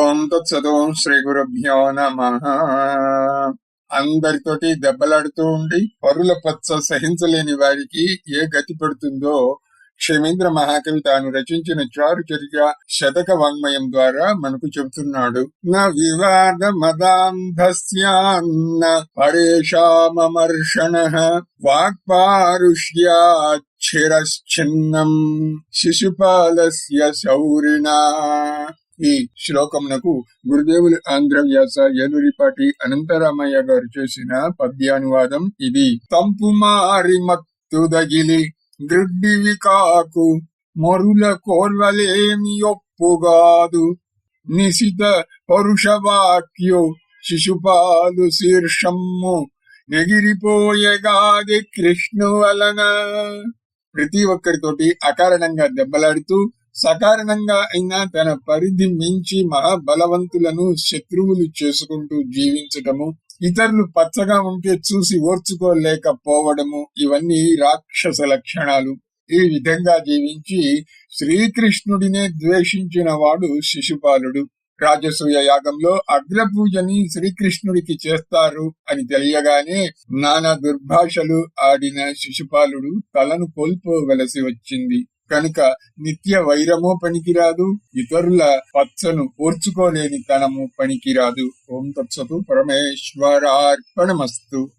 ఓం తత్సదు శ్రీ గురుభ్యో నమ. అందరితోటి దెబ్బలాడుతూ ఉండి పరుల పచ్చ సహించలేని వారికి ఏ గతి పడుతుందో క్షమేంద్ర మహాకవి తాను రచించిన చారు చరిత్ర శతక వాంగ్మయం ద్వారా మనకు చెబుతున్నాడు. న వివాద మదాంధస్యాన్న పరేషామర్షణ వాక్పారుష్యాచ్చిరశ్చిన్నం శిశుపాలస్య శౌరిణ. ఈ శ్లోకమునకు గురుదేవులు ఆంధ్ర వ్యాస ఏలూరిపాటి అనంతరామయ్య గారు చేసిన పద్యానువాదం ఇది. తంపు మారి మత్తుదగిలి గ్రుడ్డివి కాకు మరుల కోర్వలేమి ఒప్పుగాదు. నిశిత పరుషవాక్యు శిశుపాలు శీర్షమ్ము నెగిరిపోయేగాది కృష్ణు వలన ప్రతి ఒక్కరితోటి అకారణంగా దెబ్బలాడుతూ సకారణంగా అయినా తన పరిధి మించి మహాబలవంతులను శత్రువులు చేసుకుంటూ జీవించటము ఇతరులు పచ్చగా ఉంటే చూసి ఓర్చుకోలేకపోవడము ఇవన్నీ రాక్షస లక్షణాలు. ఈ విధంగా జీవించి శ్రీకృష్ణుడినే ద్వేషించిన వాడు శిశుపాలుడు. రాజసూయ యాగంలో అగ్రపూజని శ్రీకృష్ణుడికి చేస్తారు అని తెలియగానే నానా దుర్భాషలు ఆడిన శిశుపాలుడు తలను కోల్పోవలసి వచ్చింది. కనుక నిత్య వైరము పనికిరాదు ఇతరుల పచ్చను ఓర్చుకోలేని తనము పనికిరాదు. ఓం తత్సతు పరమేశ్వరార్పణమస్తు.